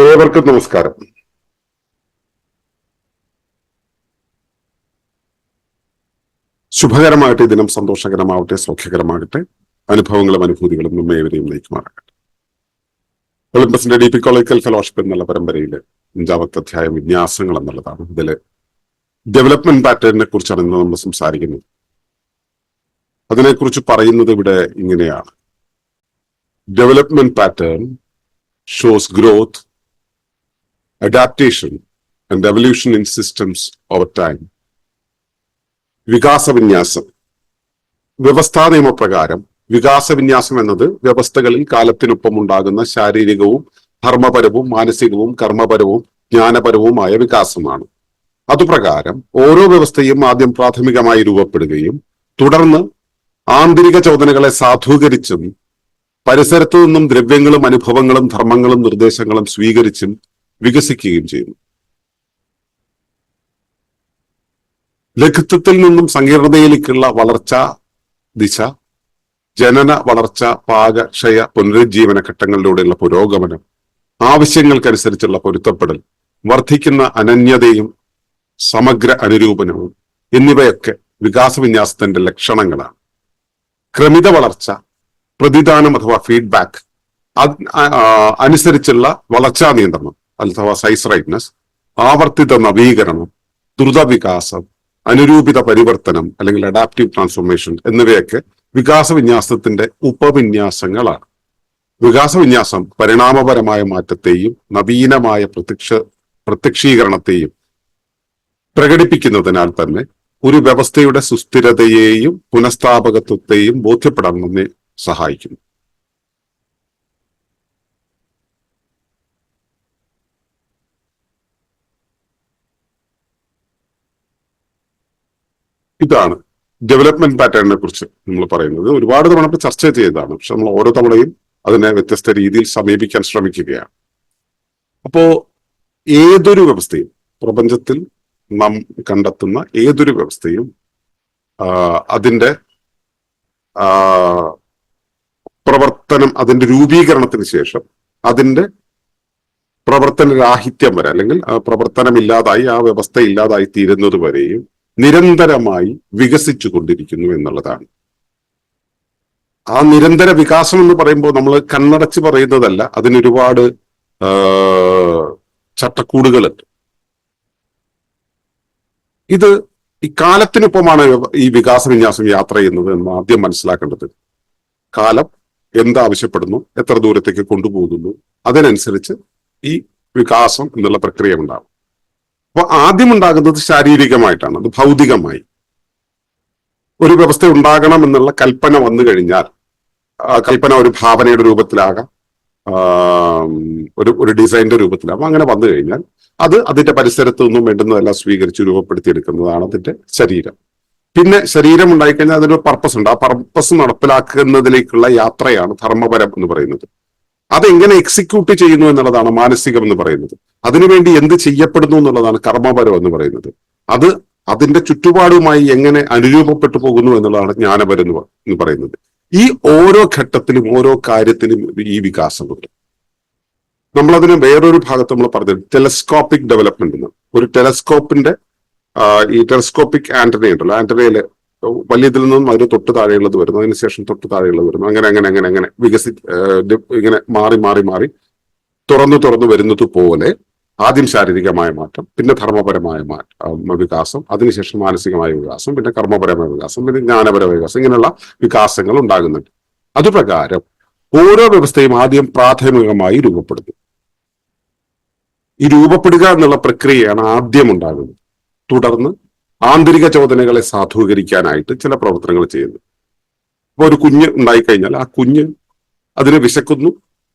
ഏവർക്കും നമസ്കാരം. ശുഭകരമായിട്ട് ഈ ദിനം സന്തോഷകരമാവട്ടെ സൗഖ്യകരമാകട്ടെ അനുഭവങ്ങളും അനുഭൂതികളും നമ്മെ ഏവരെയും നയിക്കുമാറാകട്ടെ. ഒളിമ്പസിന്റെ ഡി പി കോളേക്കൽ ഫെലോഷിപ്പ് എന്നുള്ള പരമ്പരയിൽ അഞ്ചാമത്തെ അധ്യായം വിന്യാസങ്ങൾ എന്നുള്ളതാണ്. ഇതിൽ ഡെവലപ്മെന്റ് പാറ്റേണിനെ കുറിച്ചാണ് ഇന്ന് നമ്മൾ സംസാരിക്കുന്നത്. അതിനെക്കുറിച്ച് പറയുന്നത് ഇവിടെ ഇങ്ങനെയാണ്. Development pattern shows growth adaptation and evolution in systems over time. വികാസവിന്യാസം വ്യവസ്ഥാ നിയമപ്രകാരം വികാസവിന്യാസം എന്നത് വ്യവസ്ഥകളിൽ കാലത്തിനൊപ്പം ഉണ്ടാകുന്ന ശാരീരികവും ധർമ്മപരവും മാനസികവും കർമ്മപരവും ജ്ഞാനപരവുമായ വികാസമാണ് അതുപ്രകാരം ഓരോ വ്യവസ്ഥയും ആദ്യം പ്രാഥമികമായി രൂപപ്പെടുകയും തുടർന്ന് ആന്തരിക ചോദനകളെ സാധൂകരിച്ചും പരിസരത്തു നിന്നും ദ്രവ്യങ്ങളും അനുഭവങ്ങളും ധർമ്മങ്ങളും നിർദ്ദേശങ്ങളും സ്വീകരിച്ചും വികസിക്കുകയും ചെയ്യുന്നു. ലഘുത്വത്തിൽ നിന്നും സങ്കീർണതയിലേക്കുള്ള വളർച്ച ദിശ ജനന വളർച്ച പാകക്ഷയ പുനരുജ്ജീവന ഘട്ടങ്ങളിലൂടെയുള്ള പുരോഗമനം ആവശ്യങ്ങൾക്കനുസരിച്ചുള്ള പൊരുത്തപ്പെടൽ വർദ്ധിക്കുന്ന അനന്യതയും സമഗ്ര അനുരൂപനവും എന്നിവയൊക്കെ വികാസവിന്യാസത്തിന്റെ ലക്ഷണങ്ങളാണ്. ക്രമിത വളർച്ച പ്രതിദാനം അഥവാ ഫീഡ്ബാക്ക് അനുസരിച്ചുള്ള വളർച്ചാ നിയന്ത്രണം അഥവാ സൈസ് റൈറ്റ്നസ് ആവർത്തിത നവീകരണം ദ്രുത വികാസം അനുരൂപിത പരിവർത്തനം അല്ലെങ്കിൽ അഡാപ്റ്റീവ് ട്രാൻസ്ഫോർമേഷൻ എന്നിവയൊക്കെ വികാസ വിന്യാസത്തിന്റെ ഉപവിന്യാസങ്ങളാണ്. വികാസ വിന്യാസം പരിണാമപരമായ മാറ്റത്തെയും നവീനമായ പ്രത്യക്ഷ പ്രത്യക്ഷീകരണത്തെയും പ്രകടിപ്പിക്കുന്നതിനാൽ തന്നെ ഒരു വ്യവസ്ഥയുടെ സുസ്ഥിരതയെയും പുനഃസ്ഥാപകത്വത്തെയും ബോധ്യപ്പെടാൻ സഹായിക്കുന്നു. ഇതാണ് ഡെവലപ്മെന്റ് പാറ്റേണിനെ കുറിച്ച് നമ്മൾ പറയുന്നത്. ഒരുപാട് തവണ നമ്മൾ ചർച്ച ചെയ്തതാണ്. പക്ഷെ നമ്മൾ ഓരോ തവണയും അതിനെ വ്യത്യസ്ത രീതിയിൽ സമീപിക്കാൻ ശ്രമിക്കുകയാണ്. അപ്പോ ഏതൊരു വ്യവസ്ഥയും പ്രപഞ്ചത്തിൽ നാം കണ്ടെത്തുന്ന ഏതൊരു വ്യവസ്ഥയും അതിന്റെ പ്രവർത്തനം അതിന്റെ രൂപീകരണത്തിന് ശേഷം അതിന്റെ പ്രവർത്തന രാഹിത്യം വരെ അല്ലെങ്കിൽ പ്രവർത്തനമില്ലാതായി ആ വ്യവസ്ഥ ഇല്ലാതായി തീരുന്നത് വരെയും നിരന്തരമായി വികസിച്ചു കൊണ്ടിരിക്കുന്നു എന്നുള്ളതാണ്. ആ നിരന്തര വികാസം എന്ന് പറയുമ്പോൾ നമ്മൾ കണ്ണടച്ച് പറയുന്നതല്ല അതിനൊരുപാട് ചട്ടക്കൂടുകളുണ്ട്. ഇത് ഈ കാലത്തിനൊപ്പമാണ് ഈ വികാസ വിന്യാസം യാത്ര ചെയ്യുന്നത് എന്ന് ആദ്യം മനസ്സിലാക്കേണ്ടത്. കാലം എന്താവശ്യപ്പെടുന്നു എത്ര ദൂരത്തേക്ക് കൊണ്ടുപോകുന്നു അതിനനുസരിച്ച് ഈ വികാസം എന്നുള്ള പ്രക്രിയ ഉണ്ടാകും അപ്പൊ ആദ്യം ഉണ്ടാകുന്നത് ശാരീരികമായിട്ടാണ് അത് ഭൗതികമായി. ഒരു വ്യവസ്ഥ ഉണ്ടാകണം എന്നുള്ള കൽപ്പന വന്നു കഴിഞ്ഞാൽ ആ കൽപ്പന ഒരു ഭാവനയുടെ രൂപത്തിലാകാം ഒരു ഒരു ഡിസൈനിന്റെ രൂപത്തിലാകാം. അങ്ങനെ വന്നു കഴിഞ്ഞാൽ അത് അതിന്റെ പരിസരത്ത് നിന്നും വേണ്ടുന്നതെല്ലാം സ്വീകരിച്ച് രൂപപ്പെടുത്തിയെടുക്കുന്നതാണ് അതിന്റെ ശരീരം. പിന്നെ ശരീരം ഉണ്ടായിക്കഴിഞ്ഞാൽ അതിനൊരു പർപ്പസ് ഉണ്ട്. ആ പർപ്പസ് നടപ്പിലാക്കുന്നതിലേക്കുള്ള യാത്രയാണ് ധർമ്മപരം എന്ന് പറയുന്നത്. അതെങ്ങനെ എക്സിക്യൂട്ട് ചെയ്യുന്നു എന്നുള്ളതാണ് മാനസികം എന്ന് പറയുന്നത്. അതിനുവേണ്ടി എന്ത് ചെയ്യപ്പെടുന്നു എന്നുള്ളതാണ് കർമ്മപരം എന്ന് പറയുന്നത്. അത് അതിന്റെ ചുറ്റുപാടുമായി എങ്ങനെ അനുരൂപപ്പെട്ടു പോകുന്നു എന്നുള്ളതാണ് ജ്ഞാനപരം എന്ന് പറയുന്നത്. ഈ ഓരോ ഘട്ടത്തിലും ഓരോ കാര്യത്തിലും ഈ വികാസമുണ്ട് നമ്മളതിന് വേറൊരു ഭാഗത്ത് നമ്മൾ പറഞ്ഞത് ടെലസ്കോപ്പിക് ഡെവലപ്മെന്റ് എന്ന് ഒരു ടെലസ്കോപ്പിന്റെ ഈ ടെലസ്കോപ്പിക് ആന്റണി ഉണ്ടല്ലോ ആന്റനയിൽ വലിയതിൽ നിന്നും അതിന് തൊട്ട് താഴെയുള്ളത് വരുന്നു. അതിനുശേഷം തൊട്ട് താഴെയുള്ളത് വരുന്നു. അങ്ങനെ അങ്ങനെ അങ്ങനെ അങ്ങനെ വികസി ഇങ്ങനെ മാറി മാറി മാറി തുറന്നു തുറന്നു വരുന്നത് പോലെ ആദ്യം ശാരീരികമായ മാറ്റം പിന്നെ ധർമ്മപരമായ മാറ്റം വികാസം അതിനുശേഷം മാനസികമായ വികാസം പിന്നെ കർമ്മപരമായ വികാസം പിന്നെ ജ്ഞാനപരമായ വികാസം ഇങ്ങനെയുള്ള വികാസങ്ങൾ ഉണ്ടാകുന്നുണ്ട്. അതുപ്രകാരം ഓരോ വ്യവസ്ഥയും ആദ്യം പ്രാഥമികമായി രൂപപ്പെടുന്നു. ഈ രൂപപ്പെടുക എന്നുള്ള പ്രക്രിയയാണ് ആദ്യം ഉണ്ടാകുന്നത്. തുടർന്ന് ആന്തരിക ചോദനകളെ സാധൂകരിക്കാനായിട്ട് ചില പ്രവർത്തനങ്ങൾ ചെയ്യുന്നു. അപ്പൊ ഒരു കുഞ്ഞ് ഉണ്ടായിക്കഴിഞ്ഞാൽ ആ കുഞ്ഞ് അതിനെ വിശക്കുന്നു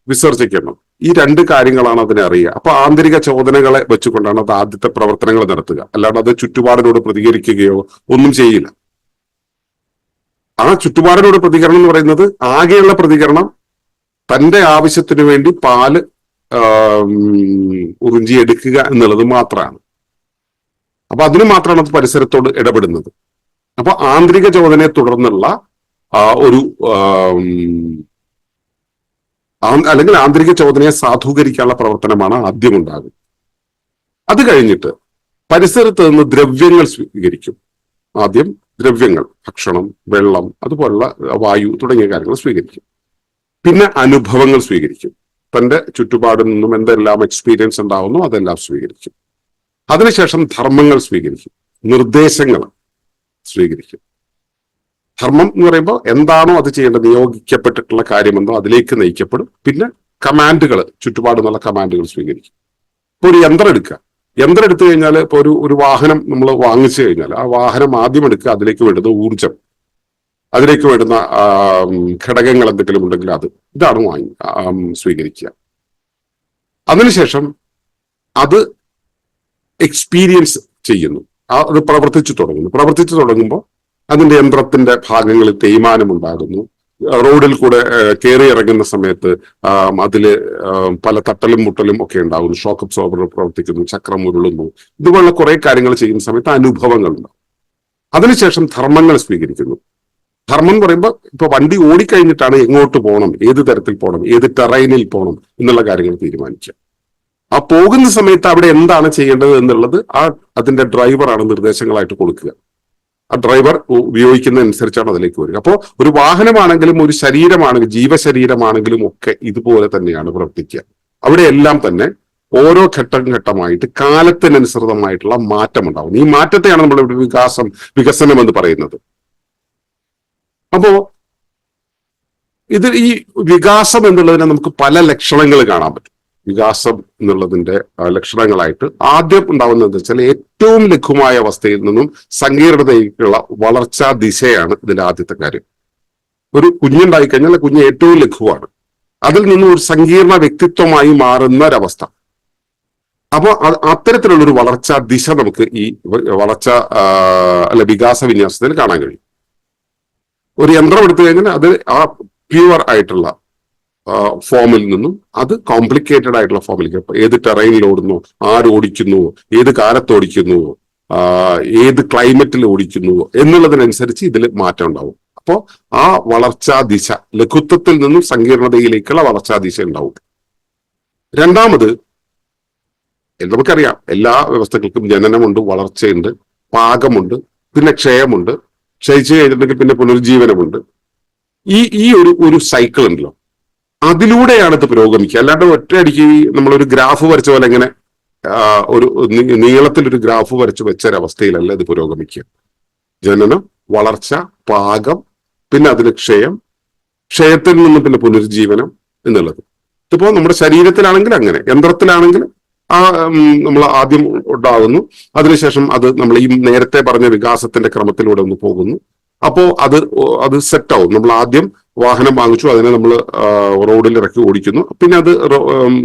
വിസർജിക്കണം ഈ രണ്ട് കാര്യങ്ങളാണ് അതിനെ അറിയുക. അപ്പൊ ആന്തരിക ചോദനകളെ വെച്ചുകൊണ്ടാണ് അത് ആദ്യത്തെ പ്രവർത്തനങ്ങൾ നടത്തുക. അല്ലാണ്ട് അത് ചുറ്റുപാടിനോട് പ്രതികരിക്കുകയോ ഒന്നും ചെയ്യില്ല. ആ ചുറ്റുപാടിനോട് പ്രതികരണം എന്ന് പറയുന്നത് ആകെയുള്ള പ്രതികരണം തന്റെ ആവശ്യത്തിനു വേണ്ടി പാൽ ഉറിഞ്ചിയെടുക്കുക എന്നുള്ളത് മാത്രമാണ്. അപ്പൊ അതിന് മാത്രമാണ് അത് പരിസരത്തോട് ഇടപെടുന്നത്. അപ്പൊ ആന്തരിക ചോദനയെ തുടർന്നുള്ള ഒരു അല്ലെങ്കിൽ ആന്തരിക ചോദനയെ സാധൂകരിക്കാനുള്ള പ്രവർത്തനമാണ് ആദ്യം ഉണ്ടാകുന്നത് അത് കഴിഞ്ഞിട്ട് പരിസരത്ത് നിന്ന് ദ്രവ്യങ്ങൾ സ്വീകരിക്കും. ആദ്യം ദ്രവ്യങ്ങൾ ഭക്ഷണം വെള്ളം അതുപോലുള്ള വായു തുടങ്ങിയ കാര്യങ്ങൾ സ്വീകരിക്കും. പിന്നെ അനുഭവങ്ങൾ സ്വീകരിക്കും. തന്റെ ചുറ്റുപാടിൽ നിന്നും എന്തെല്ലാം എക്സ്പീരിയൻസ് ഉണ്ടാവുന്നു അതെല്ലാം സ്വീകരിക്കും. അതിനുശേഷം ധർമ്മങ്ങൾ സ്വീകരിക്കും. നിർദ്ദേശങ്ങൾ സ്വീകരിക്കും. ധർമ്മം എന്ന് പറയുമ്പോൾ എന്താണോ അത് ചെയ്യേണ്ടത് നിയോഗിക്കപ്പെട്ടിട്ടുള്ള കാര്യമെന്നോ അതിലേക്ക് നയിക്കപ്പെടും. പിന്നെ കമാൻഡുകൾ ചുറ്റുപാട് എന്നുള്ള കമാൻഡുകൾ സ്വീകരിക്കും. ഇപ്പൊ ഒരു യന്ത്രം എടുക്കുക. യന്ത്രം എടുത്തു കഴിഞ്ഞാൽ ഇപ്പോൾ ഒരു ഒരു വാഹനം നമ്മൾ വാങ്ങിച്ചു കഴിഞ്ഞാൽ ആ വാഹനം ആദ്യം എടുക്കുക അതിലേക്ക് വേണ്ടുന്ന ഊർജം അതിലേക്ക് വേണ്ടുന്ന ഘടകങ്ങൾ എന്തെങ്കിലും ഉണ്ടെങ്കിൽ അത് ഇതാണ് വാങ്ങി സ്വീകരിക്കുക. അതിനുശേഷം അത് എക്സ്പീരിയൻസ് ചെയ്യുന്നു. അത് പ്രവർത്തിച്ചു തുടങ്ങുന്നു. പ്രവർത്തിച്ചു തുടങ്ങുമ്പോൾ അതിന്റെ യന്ത്രത്തിന്റെ ഭാഗങ്ങളിൽ തേയ്മാനം ഉണ്ടാകുന്നു. റോഡിൽ കൂടെ കയറി ഇറങ്ങുന്ന സമയത്ത് അതിൽ പല തട്ടലും മുട്ടലും ഒക്കെ ഉണ്ടാകുന്നു. ഷോക്ക് അബ്സോർബർ പ്രവർത്തിക്കുന്നു ചക്രം ഉരുളുന്നു. ഇതുപോലുള്ള കുറെ കാര്യങ്ങൾ ചെയ്യുന്ന സമയത്ത് അനുഭവങ്ങൾ ഉണ്ടാകും. അതിനുശേഷം ധർമ്മങ്ങൾ സ്വീകരിക്കുന്നു. ധർമ്മം എന്ന് പറയുമ്പോൾ ഇപ്പൊ വണ്ടി ഓടിക്കഴിഞ്ഞിട്ടാണ് എങ്ങോട്ട് പോകണം ഏത് തരത്തിൽ പോകണം ഏത് ടെറൈനിൽ പോകണം എന്നുള്ള കാര്യങ്ങൾ തീരുമാനിക്കുക. ആ പോകുന്ന സമയത്ത് അവിടെ എന്താണ് ചെയ്യേണ്ടത് എന്നുള്ളത് ആ അതിന്റെ ഡ്രൈവറാണ് നിർദ്ദേശങ്ങളായിട്ട് കൊടുക്കുക. ആ ഡ്രൈവർ ഉപയോഗിക്കുന്ന അനുസരിച്ചാണ് അതിലേക്ക് വരിക. അപ്പോൾ ഒരു വാഹനമാണെങ്കിലും ഒരു ശരീരമാണെങ്കിലും ജീവശരീരമാണെങ്കിലും ഒക്കെ ഇതുപോലെ തന്നെയാണ് പ്രവർത്തിക്കുക. അവിടെ എല്ലാം തന്നെ ഓരോ ഘട്ടം ഘട്ടമായിട്ട് കാലത്തിനനുസൃതമായിട്ടുള്ള മാറ്റം ഉണ്ടാവും. ഈ മാറ്റത്തെയാണ് നമ്മൾ ഇവിടെ വികാസം വികസനം എന്ന് പറയുന്നത്. അപ്പോ ഇത് ഈ വികാസം എന്നുള്ളതിനെ നമുക്ക് പല ലക്ഷണങ്ങൾ കാണാൻ പറ്റും. വികാസം എന്നുള്ളതിന്റെ ലക്ഷണങ്ങളായിട്ട് ആദ്യം ഉണ്ടാവുന്നത് വെച്ചാൽ ഏറ്റവും ലഘുമായ അവസ്ഥയിൽ നിന്നും സങ്കീർണതയിലേക്കുള്ള വളർച്ചാ ദിശയാണ് ഇതിന്റെ ആദ്യത്തെ കാര്യം. ഒരു കുഞ്ഞുണ്ടായി കഴിഞ്ഞാൽ കുഞ്ഞ് ഏറ്റവും ലഘുവാണ്. അതിൽ നിന്നും ഒരു സങ്കീർണ വ്യക്തിത്വമായി മാറുന്ന ഒരവസ്ഥ. അപ്പോൾ അത്തരത്തിലുള്ള ഒരു വളർച്ചാ ദിശ നമുക്ക് ഈ വളർച്ച അല്ല വികാസ വിന്യാസത്തിൽ കാണാൻ കഴിയും. ഒരു യന്ത്രം എടുത്തു കഴിഞ്ഞാൽ അത് ആ പ്യുവർ ആയിട്ടുള്ള ഫോമിൽ നിന്നും അത് കോംപ്ലിക്കേറ്റഡ് ആയിട്ടുള്ള ഫോമിലേക്ക് ഏത് ടെറൈനിൽ ഓടുന്നു? ആരോടിക്കുന്നു ഏത് കാലത്ത് ഓടിക്കുന്നു? ഏത് ക്ലൈമറ്റിൽ ഓടിക്കുന്നു? എന്നുള്ളതിനനുസരിച്ച് ഇതിൽ മാറ്റം ഉണ്ടാവും. അപ്പോ ആ വളർച്ചാ ദിശ ലഘുത്വത്തിൽ നിന്നും സങ്കീർണതയിലേക്കുള്ള വളർച്ചാ ദിശ ഉണ്ടാവും. രണ്ടാമത് നമുക്കറിയാം എല്ലാ വ്യവസ്ഥകൾക്കും ജനനമുണ്ട് വളർച്ചയുണ്ട് പാകമുണ്ട് പിന്നെ ക്ഷയമുണ്ട് ക്ഷയിച്ചു കഴിഞ്ഞിട്ടുണ്ടെങ്കിൽ പിന്നെ പുനരുജ്ജീവനമുണ്ട്. ഈ ഈ ഒരു ഒരു സൈക്കിൾ ഉണ്ടല്ലോ. അതിലൂടെയാണ് ഇത് പുരോഗമിക്കുക. അല്ലാണ്ട് ഒറ്റയടിക്ക് നമ്മളൊരു ഗ്രാഫ് വരച്ച പോലെ ഇങ്ങനെ ഒരു നീളത്തിലൊരു ഗ്രാഫ് വരച്ച് വെച്ച ഒരവസ്ഥയിലല്ല ഇത് പുരോഗമിക്കുക. ജനനം വളർച്ച പാകം പിന്നെ അതിന് ക്ഷയം ക്ഷയത്തിൽ നിന്ന് പിന്നെ പുനരുജ്ജീവനം എന്നുള്ളത്. ഇതിപ്പോ നമ്മുടെ ശരീരത്തിലാണെങ്കിൽ അങ്ങനെ യന്ത്രത്തിലാണെങ്കിൽ ആ നമ്മൾ ആദ്യം ഉണ്ടാകുന്നു. അതിനുശേഷം അത് നമ്മൾ ഈ നേരത്തെ പറഞ്ഞ വികാസത്തിന്റെ ക്രമത്തിലൂടെ ഒന്ന് പോകുന്നു. അപ്പോ അത് അത് സെറ്റ് ആവും. നമ്മൾ ആദ്യം വാഹനം വാങ്ങിച്ചു. അതിനെ നമ്മൾ റോഡിൽ ഇറക്കി ഓടിക്കുന്നു. പിന്നെ അത്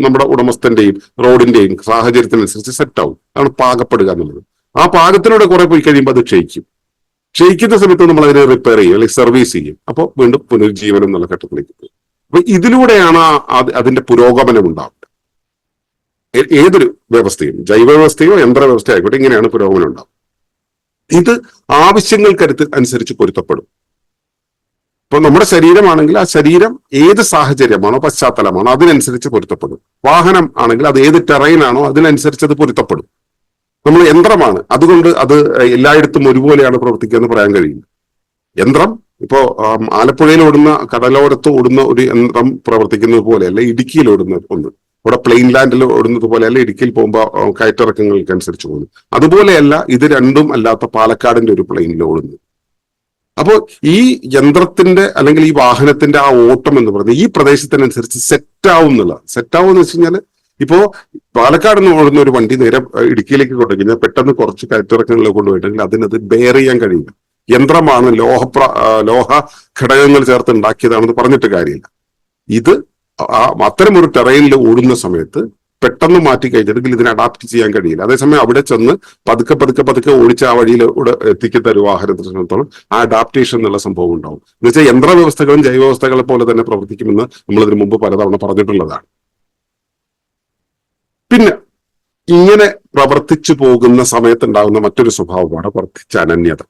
നമ്മുടെ ഉടമസ്ഥന്റെയും റോഡിന്റെയും സാഹചര്യത്തിനനുസരിച്ച് സെറ്റ് ആവും. അതാണ് പാകപ്പെടുക എന്നുള്ളത്. ആ പാകത്തിലൂടെ കുറെ പോയി കഴിയുമ്പോൾ അത് ക്ഷയിക്കും. ക്ഷയിക്കുന്ന സമയത്ത് നമ്മൾ അതിനെ റിപ്പയർ ചെയ്യും അല്ലെങ്കിൽ സർവീസ് ചെയ്യും. അപ്പോൾ വീണ്ടും പുനരുജ്ജീവനം എന്നുള്ള ഘട്ടത്തിലേക്ക് അപ്പൊ ഇതിലൂടെയാണ് അതിന്റെ പുരോഗമനം ഉണ്ടാവുന്നത്. ഏതൊരു വ്യവസ്ഥയും ജൈവ വ്യവസ്ഥയോ യന്ത്ര വ്യവസ്ഥയോ ആയിക്കോട്ടെ ഇങ്ങനെയാണ് പുരോഗമനം ഉണ്ടാവുക ഇത് ആവശ്യങ്ങൾക്കരുത്ത് അനുസരിച്ച് പൊരുത്തപ്പെടും. ഇപ്പൊ നമ്മുടെ ശരീരമാണെങ്കിൽ ആ ശരീരം ഏത് സാഹചര്യമാണോ പശ്ചാത്തലമാണോ അതിനനുസരിച്ച് പൊരുത്തപ്പെടും. വാഹനം ആണെങ്കിൽ അത് ഏത് ടെറൈനാണോ അതിനനുസരിച്ച് അത് പൊരുത്തപ്പെടും. നമ്മൾ യന്ത്രമാണ്. അതുകൊണ്ട് അത് എല്ലായിടത്തും ഒരുപോലെയാണ് പ്രവർത്തിക്കുക എന്ന് പറയാൻ കഴിയില്ല. യന്ത്രം ഇപ്പോ ആലപ്പുഴയിൽ ഓടുന്ന കടലോരത്ത് ഓടുന്ന ഒരു യന്ത്രം പ്രവർത്തിക്കുന്നത് പോലെ അല്ല ഇടുക്കിയിൽ ഓടുന്ന ഒന്ന്. ഇവിടെ പ്ലെയിൻ ലാൻഡിൽ ഓടുന്നത് പോലെ അല്ല ഇടുക്കിയിൽ പോകുമ്പോൾ കയറ്റിറക്കങ്ങൾക്ക് അനുസരിച്ച് പോകുന്നു അതുപോലെയല്ല ഇത് രണ്ടും അല്ലാത്ത പാലക്കാടിന്റെ ഒരു പ്ലെയിനിൽ ഓടുന്നത്. അപ്പോൾ ഈ യന്ത്രത്തിന്റെ അല്ലെങ്കിൽ ഈ വാഹനത്തിന്റെ ആ ഓട്ടം എന്ന് പറയുന്നത് ഈ പ്രദേശത്തിനനുസരിച്ച് സെറ്റ് ആവും എന്നുള്ള സെറ്റ് ആവും എന്ന് വെച്ച് കഴിഞ്ഞാൽ ഇപ്പോ പാലക്കാട് നിന്ന് ഓടുന്ന ഒരു വണ്ടി നേരെ ഇടുക്കിയിലേക്ക് കൊണ്ടുകഴിഞ്ഞാൽ പെട്ടെന്ന് കുറച്ച് കയറ്റിറക്കങ്ങളിൽ കൊണ്ടുപോയിട്ടുണ്ടെങ്കിൽ അതിനത് ബെയർ ചെയ്യാൻ കഴിയില്ല. യന്ത്രമാണ് ലോഹ ലോഹ ഘടകങ്ങൾ ചേർത്ത് ഉണ്ടാക്കിയതാണെന്ന് പറഞ്ഞിട്ട് കാര്യമില്ല. ഇത് ആ അത്തരം ഒരു ടെറൈനിൽ ഓടുന്ന സമയത്ത് പെട്ടെന്ന് മാറ്റി കഴിഞ്ഞിട്ടുണ്ടെങ്കിൽ ഇതിനെ അഡാപ്റ്റ് ചെയ്യാൻ കഴിയില്ല. അതേസമയം അവിടെ ചെന്ന് പതുക്കെ പതുക്കെ പതുക്കെ ഓടിച്ച് ആ വഴിയിലൂടെ എത്തിക്കുന്ന ഒരു വാഹനത്തെ ആ അഡാപ്റ്റേഷൻ എന്നുള്ള സംഭവം ഉണ്ടാവും. എന്ന് വെച്ചാൽ യന്ത്രവ്യവസ്ഥകളും ജൈവവ്യവസ്ഥകളെ പോലെ തന്നെ പ്രവർത്തിക്കുമെന്ന് നമ്മൾ ഇതിനു മുമ്പ് പലതവണ പറഞ്ഞിട്ടുള്ളതാണ്. പിന്നെ ഇങ്ങനെ പ്രവർത്തിച്ചു പോകുന്ന സമയത്തുണ്ടാകുന്ന മറ്റൊരു സ്വഭാവമാണ് വർദ്ധിച്ച അനന്യത.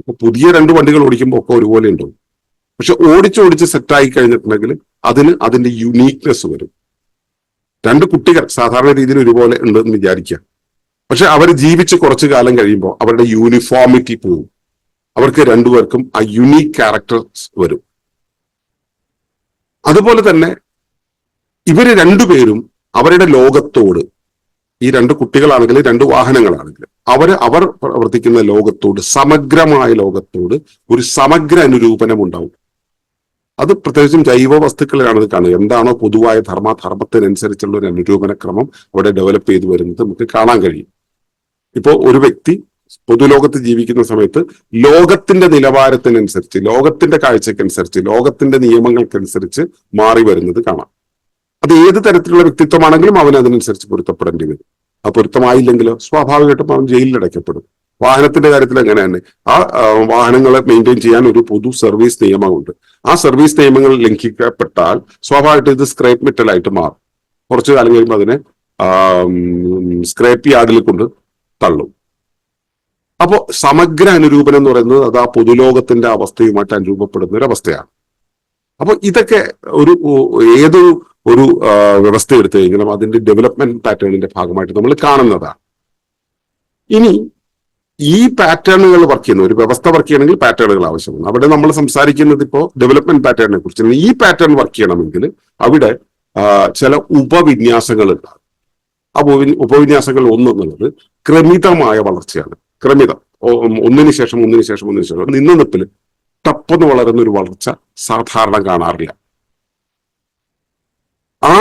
ഇപ്പൊ പുതിയ രണ്ട് വണ്ടികൾ ഓടിക്കുമ്പോൾ ഒക്കെ ഒരുപോലെ ഉണ്ടാവും. പക്ഷെ ഓടിച്ചോടിച്ച് സെറ്റ് സെറ്റായി കഴിഞ്ഞിട്ടുണ്ടെങ്കിൽ അതിന് അതിന്റെ യുണീക്നെസ് വരും. രണ്ട് കുട്ടികൾ സാധാരണ രീതിയിൽ ഒരുപോലെ ഉണ്ടെന്ന് വിചാരിക്കുക. പക്ഷെ അവർ ജീവിച്ച് കുറച്ചു കാലം കഴിയുമ്പോൾ അവരുടെ യൂണിഫോമിറ്റി പോകും അവർക്ക് രണ്ടുപേർക്കും ആ യുണീക് ക്യാരക്ടേഴ്സ് വരും. അതുപോലെ തന്നെ ഇവർ രണ്ടുപേരും അവരുടെ ലോകത്തോട് ഈ രണ്ട് കുട്ടികളാണെങ്കിൽ രണ്ട് വാഹനങ്ങളാണെങ്കിലും അവർ അവർ പ്രവർത്തിക്കുന്ന ലോകത്തോട് സമഗ്രമായ ലോകത്തോട് ഒരു സമഗ്ര അനുരൂപനം ഉണ്ടാവും. അത് പ്രത്യേകിച്ചും ജൈവ വസ്തുക്കളിലാണ് ഇത് കാണുക എന്താണോ പൊതുവായ ധർമാധർമ്മത്തിനനുസരിച്ചുള്ള ഒരു അനുരൂപന ക്രമം അവിടെ ഡെവലപ്പ് ചെയ്തു വരുന്നത് നമുക്ക് കാണാൻ കഴിയും. ഇപ്പോൾ ഒരു വ്യക്തി പൊതുലോകത്ത് ജീവിക്കുന്ന സമയത്ത് ലോകത്തിന്റെ നിലവാരത്തിനനുസരിച്ച് ലോകത്തിന്റെ കാഴ്ചക്കനുസരിച്ച് ലോകത്തിന്റെ നിയമങ്ങൾക്കനുസരിച്ച് മാറി വരുന്നത് കാണാം. അത് ഏത് തരത്തിലുള്ള വ്യക്തിത്വമാണെങ്കിലും അവൻ അതിനനുസരിച്ച് പൊരുത്തപ്പെടേണ്ടി വരും. ആ പൊരുത്തമായില്ലെങ്കിലോ? സ്വാഭാവികമായിട്ടും അവൻ ജയിലിൽ അടയ്ക്കപ്പെടും വാഹനത്തിന്റെ കാര്യത്തിൽ അങ്ങനെയാണ്. ആ വാഹനങ്ങളെ മെയിന്റെയിൻ ചെയ്യാൻ ഒരു പൊതു സർവീസ് നിയമമുണ്ട്. ആ സർവീസ് നിയമങ്ങൾ ലംഘിക്കപ്പെട്ടാൽ സ്വാഭാവികമായിട്ട് ഇത് സ്ക്രേപ്പ് മെറ്റൽ ആയിട്ട് മാറും. കുറച്ചു കാലം കഴിയുമ്പോൾ അതിനെ സ്ക്രേപ്പ് യാർഡിൽ കൊണ്ട് തള്ളും. അപ്പോൾ സമഗ്ര അനുരൂപനം എന്ന് പറയുന്നത് അത് ആ പൊതുലോകത്തിന്റെ അവസ്ഥയുമായിട്ട് അനുരൂപപ്പെടുന്ന ഒരു അവസ്ഥയാണ്. അപ്പോൾ ഇതൊക്കെ ഒരു ഏത് ഒരു വ്യവസ്ഥ എടുത്തു കഴിഞ്ഞാലും അതിന്റെ ഡെവലപ്മെന്റ് പാറ്റേണിന്റെ ഭാഗമായിട്ട് നമ്മൾ കാണുന്നതാണ്. ഇനി ഈ പാറ്റേണുകൾ വർക്ക് ചെയ്യുന്ന. ഒരു വ്യവസ്ഥ വർക്ക് ചെയ്യണമെങ്കിൽ പാറ്റേണുകൾ ആവശ്യമാണ്. അവിടെ നമ്മൾ സംസാരിക്കുന്നത് ഇപ്പോൾ ഡെവലപ്മെന്റ് പാറ്റേണിനെ കുറിച്ച്. ഈ പാറ്റേൺ വർക്ക് ചെയ്യണമെങ്കിൽ അവിടെ ചില ഉപവിന്യാസങ്ങൾ ഉണ്ടാകും. ആ ഉപവി- ഉപവിന്യാസങ്ങൾ ഒന്നെന്നുള്ളത് ക്രമിതമായ വളർച്ചയാണ്. ക്രമിതം. ഒന്നിന് ശേഷം ഒന്നിന് ശേഷം ഒന്നിന് ശേഷം. നിന്ന നിപ്പിൽ ടപ്പെന്ന് വളരുന്ന ഒരു വളർച്ച സാധാരണ കാണാറില്ല. ആ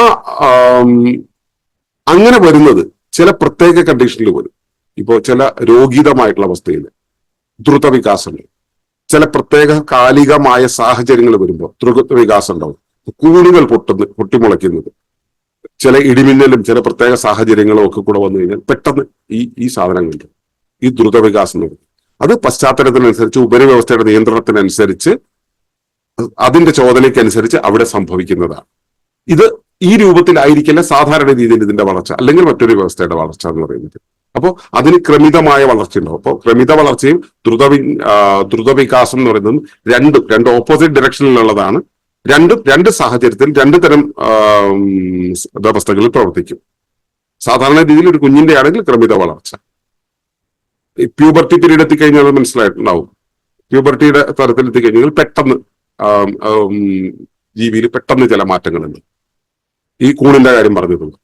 അങ്ങനെ വരുന്നത് ചില പ്രത്യേക കണ്ടീഷനിൽ വരും. ഇപ്പോൾ ചില രോഗിതമായിട്ടുള്ള അവസ്ഥയിൽ ദ്രുത വികാസങ്ങൾ ചില പ്രത്യേക കാലികമായ സാഹചര്യങ്ങൾ വരുമ്പോൾ ദ്രുത വികാസം ഉണ്ടാവും. കൂടുതൽ പൊട്ടുന്ന പൊട്ടിമുളയ്ക്കുന്നത്. ചില ഇടിമിന്നലും ചില പ്രത്യേക സാഹചര്യങ്ങളും ഒക്കെ കൂടെ വന്നു കഴിഞ്ഞാൽ പെട്ടെന്ന് ഈ ഈ സാധനങ്ങളുണ്ട് ഈ ദ്രുത വികാസം പറയുന്നത് അത് പശ്ചാത്തലത്തിനനുസരിച്ച് ഉപരിവ്യവസ്ഥയുടെ നിയന്ത്രണത്തിനനുസരിച്ച് അതിന്റെ ചോദനയ്ക്കനുസരിച്ച് അവിടെ സംഭവിക്കുന്നതാണ്. ഇത് ഈ രൂപത്തിലായിരിക്കില്ല സാധാരണ രീതിയിൽ ഇതിന്റെ വളർച്ച അല്ലെങ്കിൽ മറ്റൊരു വ്യവസ്ഥയുടെ വളർച്ച എന്ന് പറയുന്നത്. അപ്പോൾ അതിന് ക്രമിതമായ വളർച്ച ഉണ്ടാവും അപ്പോൾ ക്രമിത വളർച്ചയും ദ്രുത വി- ദ്രുത വികാസം എന്ന് പറയുന്നതും രണ്ടും രണ്ട് ഓപ്പോസിറ്റ് ഡയറക്ഷനിലുള്ളതാണ് രണ്ടും രണ്ട് സാഹചര്യത്തിൽ രണ്ട് തരം വ്യവസ്ഥകളിൽ പ്രവർത്തിക്കും. സാധാരണ രീതിയിൽ ഒരു കുഞ്ഞിന്റെ ആണെങ്കിൽ ക്രമിത വളർച്ച. പ്യൂബർട്ടി പീരീഡ് എത്തിക്കഴിഞ്ഞാൽ അത് മനസ്സിലായിട്ടുണ്ടാവും. പ്യൂബർട്ടിയുടെ തരത്തിൽ എത്തിക്കഴിഞ്ഞാൽ പെട്ടെന്ന് ജീവിയിൽ പെട്ടെന്ന് ചില മാറ്റങ്ങളുണ്ട്. ഈ കൂണിന്റെ കാര്യം പറഞ്ഞതുകൊണ്ട്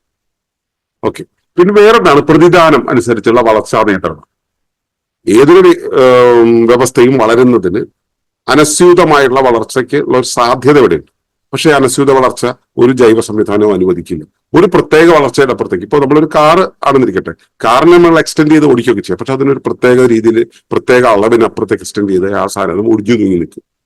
ഓക്കെ. പിന്നെ വേറെന്താണ്? പ്രതിദാനം അനുസരിച്ചുള്ള വളർച്ചാ നിയന്ത്രണം. ഏതൊരു വ്യവസ്ഥയും വളരുന്നതിന് അനസ്യൂതമായുള്ള വളർച്ചയ്ക്ക് ഉള്ള ഒരു സാധ്യത ഇവിടെയുണ്ട്. പക്ഷേ അനസ്യൂത വളർച്ച ഒരു ജൈവ സംവിധാനവും അനുവദിക്കില്ല. ഒരു പ്രത്യേക വളർച്ചയുടെ അപ്പുറത്തേക്ക്. ഇപ്പോൾ നമ്മളൊരു കാറ് ആണെന്നിരിക്കട്ടെ. കാറിനെ നമ്മൾ എക്സ്റ്റെൻഡ് ചെയ്ത് ഓടിക്കുകയൊക്കെ ചെയ്യാം. പക്ഷെ അതിനൊരു പ്രത്യേക രീതിയിൽ പ്രത്യേക അളവിനപ്പുറത്തേക്ക് എക്സ്റ്റെൻഡ് ചെയ്ത് ആ സാധനം ഒടിഞ്ഞു നീങ്ങി നിൽക്കും.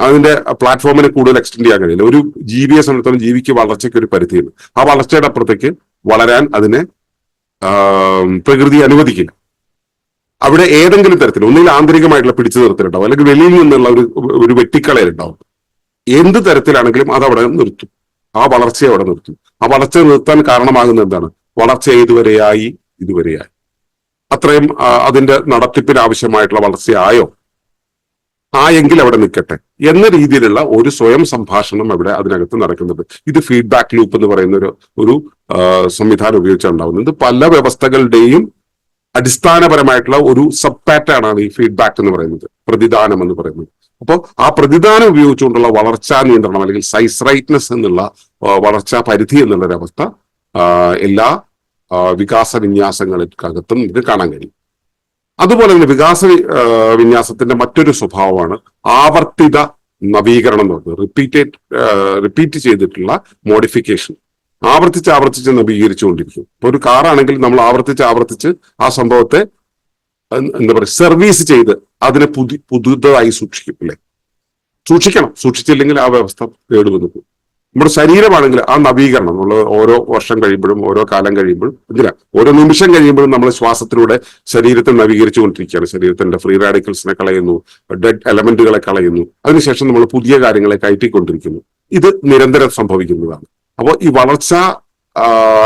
അതിന്റെ പ്ലാറ്റ്ഫോമിനെ കൂടുതൽ എക്സ്റ്റെൻഡ് ചെയ്യാൻ കഴിയില്ല. ഒരു ജീവിയെ സംബന്ധിച്ചോളം ജീവിക്ക് വളർച്ചയ്ക്ക് ഒരു പരിധിയുണ്ട്. ആ വളർച്ചയുടെ അപ്പുറത്തേക്ക് വളരാൻ അതിനെ പ്രകൃതി അനുവദിക്കില്ല. അവിടെ ഏതെങ്കിലും തരത്തിൽ ഒന്നുകിൽ ആന്തരികമായിട്ടുള്ള പിടിച്ചു നിർത്തലുണ്ടാവും അല്ലെങ്കിൽ വെളിയിൽ നിന്നുള്ള ഒരു ഒരു വെട്ടിക്കളയലുണ്ടാവും. എന്ത് തരത്തിലാണെങ്കിലും അത് അവിടെ നിർത്തും. ആ വളർച്ചയെ അവിടെ നിർത്തും. ആ വളർച്ച നിർത്താൻ കാരണമാകുന്ന എന്താണ്? വളർച്ച ഇതുവരെയായി ഇതുവരെയായി. അത്രയും അതിന്റെ നടത്തിപ്പിന് ആവശ്യമായിട്ടുള്ള വളർച്ചയായോ? ആയെങ്കിൽ അവിടെ നിൽക്കട്ടെ. എന്ന രീതിയിലുള്ള ഒരു സ്വയം സംഭാഷണം അവിടെ അതിനകത്ത് നടക്കുന്നുണ്ട്. ഇത് ഫീഡ്ബാക്ക് ലൂപ്പ് എന്ന് പറയുന്ന ഒരു ഒരു സംവിധാനം ഉപയോഗിച്ചാണ് ഉണ്ടാവുന്നത് പല വ്യവസ്ഥകളുടെയും അടിസ്ഥാനപരമായിട്ടുള്ള ഒരു സബ് പാറ്റേൺ ആണ് ഈ ഫീഡ്ബാക്ക് എന്ന് പറയുന്നത്. പ്രതിദാനം എന്ന് പറയുന്നത്. അപ്പോൾ ആ പ്രതിദാനം ഉപയോഗിച്ചുകൊണ്ടുള്ള വളർച്ചാ നിയന്ത്രണം അല്ലെങ്കിൽ സൈസ് റൈറ്റ്നെസ് എന്നുള്ള വളർച്ചാ പരിധി എന്നുള്ള ഒരു അവസ്ഥ എല്ലാ വികാസ വിന്യാസങ്ങൾക്കകത്തും ഇത് കാണാൻ കഴിയും. അതുപോലെ തന്നെ വികാസ വിന്യാസത്തിന്റെ മറ്റൊരു സ്വഭാവമാണ് ആവർത്തിത നവീകരണം എന്ന് പറയുന്നത്. റിപ്പീറ്റഡ് റിപ്പീറ്റ് ചെയ്തിട്ടുള്ള മോഡിഫിക്കേഷൻ ആവർത്തിച്ച് ആവർത്തിച്ച് നവീകരിച്ചുകൊണ്ടിരിക്കും. ഇപ്പൊ ഒരു കാറാണെങ്കിൽ നമ്മൾ ആവർത്തിച്ച് ആവർത്തിച്ച് ആ സംഭവത്തെ എന്താ പറയുക സർവീസ് ചെയ്ത് അതിനെ പുതു പുതുതായി സൂക്ഷിക്കും അല്ലെ? സൂക്ഷിക്കണം. സൂക്ഷിച്ചില്ലെങ്കിൽ ആ വ്യവസ്ഥ കേടുവന്നു പോകും. നമ്മുടെ ശരീരമാണെങ്കിൽ ആ നവീകരണം നമ്മൾ ഓരോ വർഷം കഴിയുമ്പോഴും ഓരോ കാലം കഴിയുമ്പോഴും ഇതില ഓരോ നിമിഷം കഴിയുമ്പോഴും നമ്മൾ ശ്വാസത്തിലൂടെ ശരീരത്തിൽ നവീകരിച്ചു കൊണ്ടിരിക്കുകയാണ്. ശരീരത്തിന്റെ ഫ്രീ റാഡിക്കൽസിനെ കളയുന്നു ഡെഡ് എലമെന്റുകളെ കളയുന്നു. അതിനുശേഷം നമ്മൾ പുതിയ കാര്യങ്ങളെ കയറ്റിക്കൊണ്ടിരിക്കുന്നു. ഇത് നിരന്തരം സംഭവിക്കുന്നതാണ്. അപ്പോൾ ഈ വളർച്ച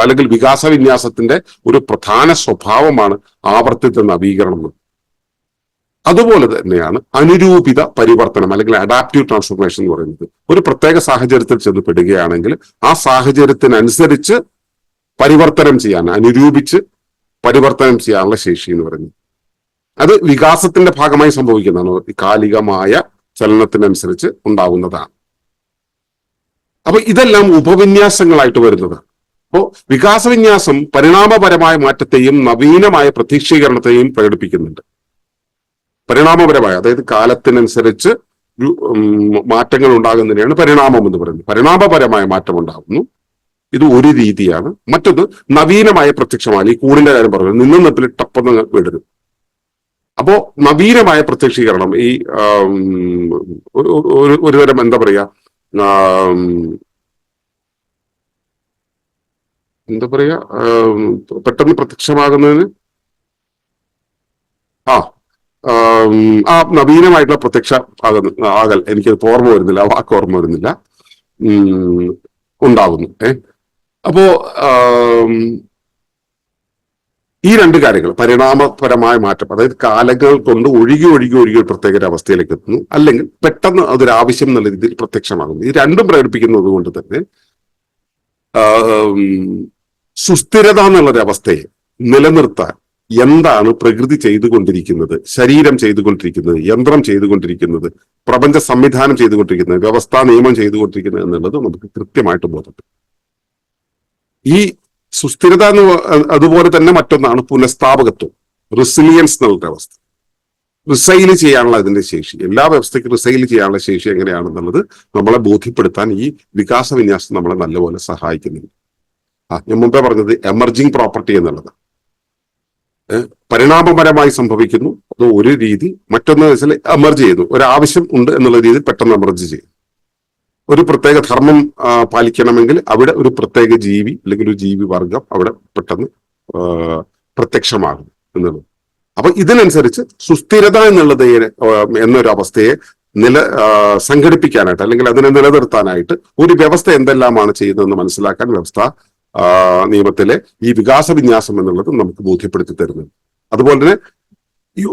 അല്ലെങ്കിൽ വികാസ വിന്യാസത്തിന്റെ ഒരു പ്രധാന സ്വഭാവമാണ് ആവർത്തിത നവീകരണം. അതുപോലെ തന്നെയാണ് അനുരൂപിത പരിവർത്തനം അല്ലെങ്കിൽ അഡാപ്റ്റീവ് ട്രാൻസ്ഫോർമേഷൻ എന്ന് പറയുന്നത്. ഒരു പ്രത്യേക സാഹചര്യത്തിൽ ചെന്ന് പെടുകയാണെങ്കിൽ ആ സാഹചര്യത്തിനനുസരിച്ച് പരിവർത്തനം ചെയ്യാൻ അനുരൂപിച്ച് പരിവർത്തനം ചെയ്യാനുള്ള ശേഷി എന്ന് പറയുന്നത്. അത് വികാസത്തിന്റെ ഭാഗമായി സംഭവിക്കുന്നതാണ്. കാലികമായ ചലനത്തിനനുസരിച്ച് ഉണ്ടാവുന്നതാണ്. അപ്പൊ ഇതെല്ലാം ഉപവിന്യാസങ്ങളായിട്ട് വരുന്നത് അപ്പോ വികാസവിന്യാസം പരിണാമപരമായ മാറ്റത്തെയും നവീനമായ പ്രതീക്ഷീകരണത്തെയും പ്രകടിപ്പിക്കുന്നുണ്ട്. പരിണാമപരമായ അതായത് കാലത്തിനനുസരിച്ച് മാറ്റങ്ങൾ ഉണ്ടാകുന്നതിനെയാണ് പരിണാമം എന്ന് പറയുന്നത്. പരിണാമപരമായ മാറ്റം ഉണ്ടാകുന്നു ഇത് ഒരു രീതിയാണ്. മറ്റൊന്ന് നവീനമായ പ്രത്യക്ഷമാണ്. ഈ കൂടിന്റെ കാര്യം പറഞ്ഞു നിന്നും നിപ്പിൽ ടപ്പെന്ന് വിടരും അപ്പോ നവീനമായ പ്രത്യക്ഷീകരണം ഈ ഒരു തരം എന്താ പറയാ എന്താ പറയാ പെട്ടെന്ന് പ്രത്യക്ഷമാകുന്നതിന്? ആ ആം, നവീനമായിട്ടുള്ള പ്രത്യക്ഷ ആകുന്നു ആകൽ. എനിക്ക് ഓർമ്മ വരുന്നില്ല ആ വാക്ക് ഓർമ്മ വരുന്നില്ല. ഉണ്ടാകുന്നു ഏ. അപ്പോ ഈ രണ്ട് കാര്യങ്ങൾ പരിണാമപരമായ മാറ്റം അതായത് കാലങ്ങൾ കൊണ്ട് ഒഴുകി ഒഴുകി ഒഴുകി ഒരു പ്രത്യേക ഒരു അവസ്ഥയിലേക്ക് എത്തുന്നു അല്ലെങ്കിൽ പെട്ടെന്ന് അതൊരു ആവശ്യം എന്നുള്ള രീതിയിൽ പ്രത്യക്ഷമാകുന്നു. ഈ രണ്ടും പ്രകടിപ്പിക്കുന്നത് കൊണ്ട് തന്നെ സുസ്ഥിരത എന്നുള്ളൊരു അവസ്ഥയെ നിലനിർത്താൻ എന്താണ് പ്രകൃതി ചെയ്തുകൊണ്ടിരിക്കുന്നത്? ശരീരം ചെയ്തുകൊണ്ടിരിക്കുന്നത് യന്ത്രം ചെയ്തുകൊണ്ടിരിക്കുന്നത് പ്രപഞ്ച സംവിധാനം ചെയ്തുകൊണ്ടിരിക്കുന്നത് വ്യവസ്ഥാ നിയമം ചെയ്തുകൊണ്ടിരിക്കുന്നത് എന്നുള്ളത് നമുക്ക് കൃത്യമായിട്ട് ബോധപ്പെടും ഈ സുസ്ഥിരത എന്ന് അതുപോലെ തന്നെ മറ്റൊന്നാണ് പുനഃസ്ഥാപകത്വം റിസിലിയൻസ് എന്നുള്ള അവസ്ഥ. റിസൈൽ ചെയ്യാനുള്ള അതിന്റെ ശേഷി. എല്ലാ വ്യവസ്ഥയ്ക്കും റിസൈൽ ചെയ്യാനുള്ള ശേഷി എങ്ങനെയാണെന്നുള്ളത് നമ്മളെ ബോധ്യപ്പെടുത്താൻ ഈ വികാസ വിന്യാസം നമ്മളെ നല്ലപോലെ സഹായിക്കുന്നുണ്ട്. ആ ഞാൻ മുമ്പേ പറഞ്ഞത് എമർജിങ് പ്രോപ്പർട്ടി എന്നുള്ളത് പരിണാമപരമായി സംഭവിക്കുന്നു. അത് ഒരു രീതി മറ്റൊന്ന് വെച്ചാൽ എമർജ് ചെയ്യുന്നു ഒരു ആവശ്യം ഉണ്ട് എന്നുള്ള രീതിയിൽ പെട്ടെന്ന് എമർജ് ചെയ്യും ഒരു പ്രത്യേക ധർമ്മം പാലിക്കണമെങ്കിൽ അവിടെ ഒരു പ്രത്യേക ജീവി അല്ലെങ്കിൽ ഒരു ജീവി വർഗം അവിടെ പെട്ടെന്ന് പ്രത്യക്ഷമാകും എന്നുള്ളത്. അപ്പൊ ഇതിനനുസരിച്ച് സുസ്ഥിരത എന്നുള്ളത് എന്നൊരു അവസ്ഥയെ നില സംഘടിപ്പിക്കാനായിട്ട് അല്ലെങ്കിൽ അതിനെ നിലനിർത്താനായിട്ട് ഒരു വ്യവസ്ഥ എന്തെല്ലാമാണ് ചെയ്യുന്നതെന്ന് മനസ്സിലാക്കാൻ വ്യവസ്ഥ നിയമത്തിലെ ഈ വികാസ വിന്യാസം എന്നുള്ളത് നമുക്ക് ബോധ്യപ്പെടുത്തി തരുന്നു. അതുപോലെ തന്നെ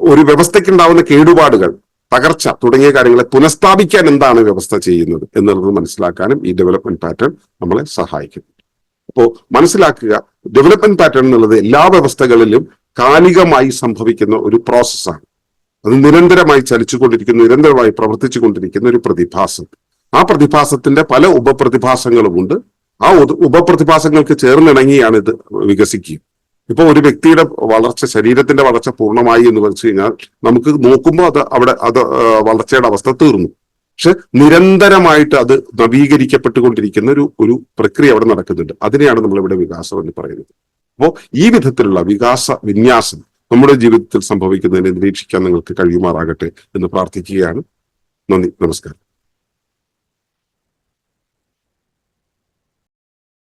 ഒരു വ്യവസ്ഥയ്ക്ക് ഉണ്ടാവുന്ന കേടുപാടുകൾ തകർച്ച തുടങ്ങിയ കാര്യങ്ങളെ പുനഃസ്ഥാപിക്കാൻ എന്താണ് വ്യവസ്ഥ ചെയ്യുന്നത് എന്നുള്ളത് മനസ്സിലാക്കാനും ഈ ഡെവലപ്മെന്റ് പാറ്റേൺ നമ്മളെ സഹായിക്കും. അപ്പോൾ മനസ്സിലാക്കുക ഡെവലപ്മെന്റ് പാറ്റേൺ എന്നുള്ളത് എല്ലാ വ്യവസ്ഥകളിലും കാലികമായി സംഭവിക്കുന്ന ഒരു പ്രോസസ്സാണ് അത് നിരന്തരമായി ചലിച്ചുകൊണ്ടിരിക്കുന്ന നിരന്തരമായി പ്രവർത്തിച്ചു കൊണ്ടിരിക്കുന്ന ഒരു പ്രതിഭാസം. ആ പ്രതിഭാസത്തിന്റെ പല ഉപപ്രതിഭാസങ്ങളുമുണ്ട് ആ ഉപപ്രതിഭാസങ്ങൾക്ക് ചേർന്നിണങ്ങിയാണ് ഇത് വികസിക്കുക. ഇപ്പൊ ഒരു വ്യക്തിയുടെ വളർച്ച ശരീരത്തിന്റെ വളർച്ച പൂർണമായി എന്ന് വെച്ച് കഴിഞ്ഞാൽ നമുക്ക് നോക്കുമ്പോൾ അത് അവിടെ അത് വളർച്ചയുടെ അവസ്ഥ തീർന്നു. പക്ഷെ നിരന്തരമായിട്ട് അത് നവീകരിക്കപ്പെട്ടുകൊണ്ടിരിക്കുന്ന ഒരു ഒരു പ്രക്രിയ അവിടെ നടക്കുന്നുണ്ട്. അതിനെയാണ് നമ്മൾ ഇവിടെ വികാസം എന്ന് പറയുന്നത്. അപ്പോൾ ഈ വിധത്തിലുള്ള വികാസ വിന്യാസം നമ്മുടെ ജീവിതത്തിൽ സംഭവിക്കുന്നതിനെ നിരീക്ഷിക്കാൻ നിങ്ങൾക്ക് കഴിയുമാറാകട്ടെ എന്ന് പ്രാർത്ഥിക്കുകയാണ്. നന്ദി. നമസ്കാരം.